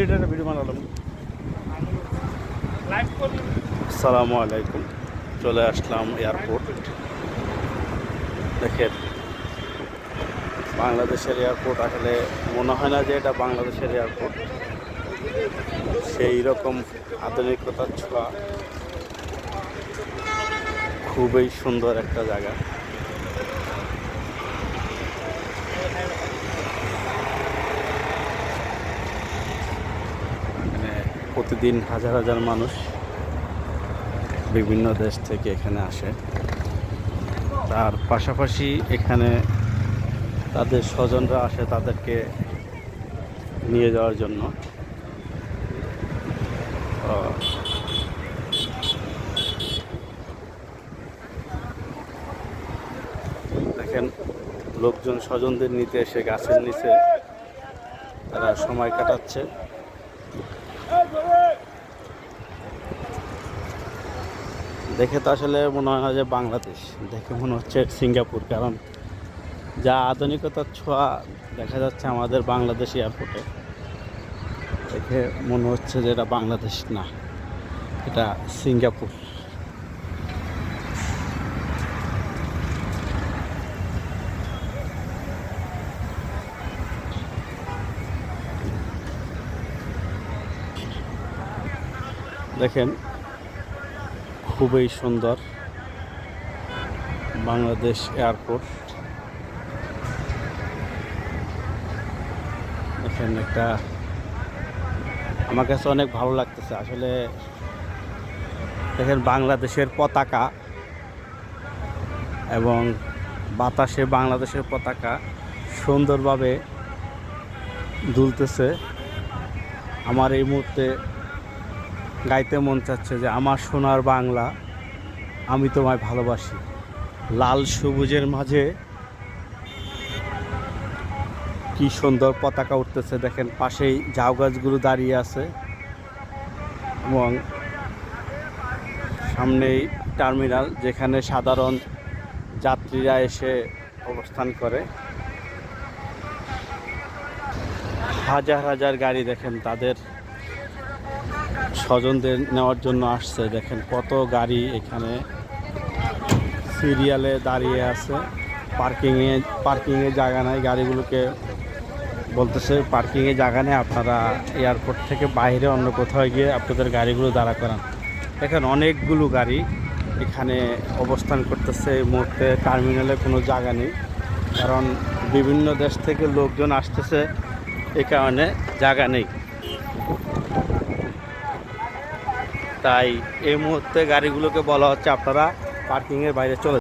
মিনিটের একটা ভিডিও বানালাম। আসসালামু আলাইকুম। চলে আসলাম এয়ারপোর্ট দেখেন, বাংলাদেশের এয়ারপোর্ট আসলে মনে হয় না যে এটা বাংলাদেশের এয়ারপোর্ট সেই রকম আধুনিকতার ছোঁয়া। খুবই সুন্দর একটা জায়গা এখানে প্রতিদিন হাজার হাজার মানুষ বিভিন্ন দেশ থেকে এখানে আসে। তার পাশাপাশি এখানে তাদের স্বজনরা আসে তাদেরকে নিয়ে যাওয়ার জন্য। দেখেন, লোকজন স্বজনদের নিতে এসে গাছের নিচে তারা সময় কাটাচ্ছে। দেখে তো আসলে মনে হয় না যে বাংলাদেশ। দেখে মনে হচ্ছে সিঙ্গাপুর, কারণ যা আধুনিকতার ছোঁয়া দেখা যাচ্ছে আমাদের বাংলাদেশ এয়ারপোর্টে দেখে মনে হচ্ছে যে এটা বাংলাদেশ না, এটা সিঙ্গাপুর। দেখেন, খুবই সুন্দর বাংলাদেশ এয়ারপোর্ট। দেখেন একটা, আমার কাছে অনেক ভালো লাগতেছে। আসলে দেখেন বাংলাদেশের পতাকা এবং বাতাসে বাংলাদেশের পতাকা সুন্দরভাবে দুলতেছে। আমার এই মুহূর্তে গাইতে মন চাচ্ছে যে আমার সোনার বাংলা আমি তোমায় ভালোবাসি। লাল সবুজের মাঝে কি সুন্দর পতাকা উঠতেছে, দেখেন পাশেই ঝাউ গাছগুলো দাঁড়িয়ে আছে এবং সামনেই টার্মিনাল যেখানে সাধারণ যাত্রীরা এসে অবস্থান করে। হাজার হাজার গাড়ি দেখেন তাদের স্বজনদের নেওয়ার জন্য আসছে। দেখেন কত গাড়ি এখানে সিরিয়ালে দাঁড়িয়ে আছে। পার্কিংয়ে পার্কিংয়ে জায়গা নাই, গাড়িগুলোকে বলতেছে পার্কিংয়ে জায়গা নেই, আপনারা এয়ারপোর্ট থেকে বাইরে অন্য কোথাও গিয়ে আপনাদের গাড়িগুলো দাঁড়া করান। দেখেন অনেকগুলো গাড়ি এখানে অবস্থান করতেছে এই মুহূর্তে, টার্মিনালে কোনো জায়গা নেই। কারণ বিভিন্ন দেশ থেকে লোকজন আসতেছে, এ কারণে জায়গা নেই। তাই এই মুহূর্তে গাড়িগুলোকে বলা হচ্ছে আপনারা পার্কিংয়ের বাইরে চলে